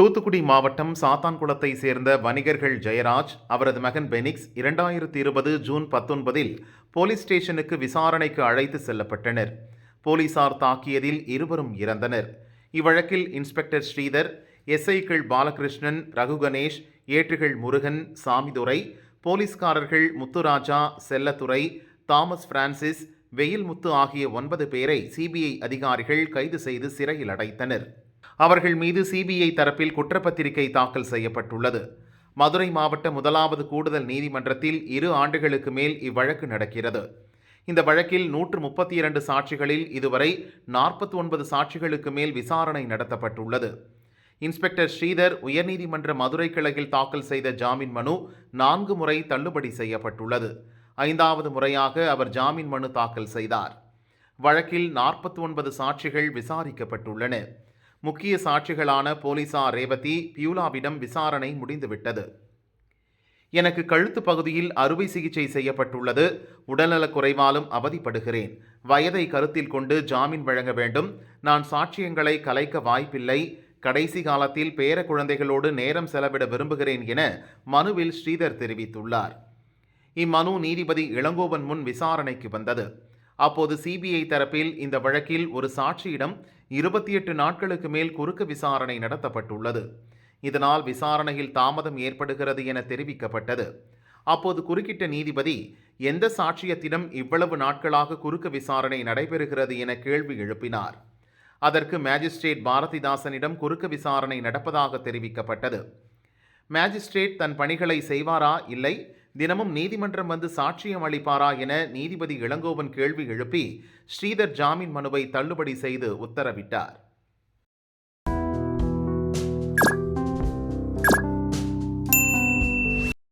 தூத்துக்குடி மாவட்டம் சாத்தான்குளத்தை சேர்ந்த வணிகர்கள் ஜெயராஜ் அவரது மகன் பெனிக்ஸ் இரண்டாயிரத்தி இருபது ஜூன் பத்தொன்பதில் போலீஸ் ஸ்டேஷனுக்கு விசாரணைக்கு அழைத்து செல்லப்பட்டனர். போலீசார் தாக்கியதில் இருவரும் இறந்தனர். இவ்வழக்கில் இன்ஸ்பெக்டர் ஸ்ரீதர் எஸ்ஐக்கள் பாலகிருஷ்ணன் ரகுகணேஷ் ஏட்டுகள் முருகன் சாமிதுரை போலீஸ்காரர்கள் முத்துராஜா செல்லத்துறை தாமஸ் பிரான்சிஸ் வெயில்முத்து ஆகிய ஒன்பது பேரை சிபிஐ அதிகாரிகள் கைது செய்து சிறையில் அடைத்தனர். அவர்கள் மீது சிபிஐ தரப்பில் குற்றப்பத்திரிகை தாக்கல் செய்யப்பட்டுள்ளது. மதுரை மாவட்ட முதலாவது கூடுதல் நீதிமன்றத்தில் இரு ஆண்டுகளுக்கு மேல் இவ்வழக்கு நடக்கிறது. இந்த வழக்கில் நூற்று முப்பத்தி இரண்டு சாட்சிகளில் இதுவரை நாற்பத்தி ஒன்பது சாட்சிகளுக்கு மேல் விசாரணை நடத்தப்பட்டுள்ளது. இன்ஸ்பெக்டர் ஸ்ரீதர் உயர்நீதிமன்ற மதுரை கிளையில் தாக்கல் செய்த ஜாமீன் மனு நான்கு முறை தள்ளுபடி செய்யப்பட்டுள்ளது. ஐந்தாவது முறையாக அவர் ஜாமீன் மனு தாக்கல் செய்தார். வழக்கில் நாற்பத்தி ஒன்பது சாட்சிகள் விசாரிக்கப்பட்டுள்ளன. முக்கிய சாட்சிகளான போலீசார் ரேவதி பியூலாவிடம் விசாரணை முடிந்துவிட்டது. எனக்கு கழுத்து பகுதியில் அறுவை சிகிச்சை செய்யப்பட்டுள்ளது. உடல்நலக் குறைவாலும் அவதிப்படுகிறேன். வயதை கருத்தில் கொண்டு ஜாமீன் வழங்க வேண்டும். நான் சாட்சியங்களை கலைக்க வாய்ப்பில்லை. கடைசி காலத்தில் பேர குழந்தைகளோடு நேரம் செலவிட விரும்புகிறேன் என மனுவில் ஸ்ரீதர் தெரிவித்துள்ளார். இம்மனு நீதிபதி இளங்கோவன் முன் விசாரணைக்கு வந்தது. அப்போது சிபிஐ தரப்பில் இந்த வழக்கில் ஒரு சாட்சியிடம் இருபத்தி எட்டு நாட்களுக்கு மேல் குறுக்கு விசாரணை நடத்தப்பட்டுள்ளது. இதனால் விசாரணையில் தாமதம் ஏற்படுகிறது என தெரிவிக்கப்பட்டது. அப்போது குறுக்கிட்ட நீதிபதி எந்த சாட்சியத்திடம் இவ்வளவு நாட்களாக குறுக்கு விசாரணை நடைபெறுகிறது என கேள்வி எழுப்பினார். அதற்கு மேஜிஸ்ட்ரேட் பாரதிதாசனிடம் குறுக்கு விசாரணை நடப்பதாக தெரிவிக்கப்பட்டது. மேஜிஸ்ட்ரேட் தன் பணிகளை செய்வாரா? இல்லை. தினமும் நீதிமன்றம் வந்து சாட்சியம் அளிப்பாரா என நீதிபதி இளங்கோவன் கேள்வி எழுப்பி ஸ்ரீதர் ஜாமீன் மனுவை தள்ளுபடி செய்து உத்தரவிட்டார்.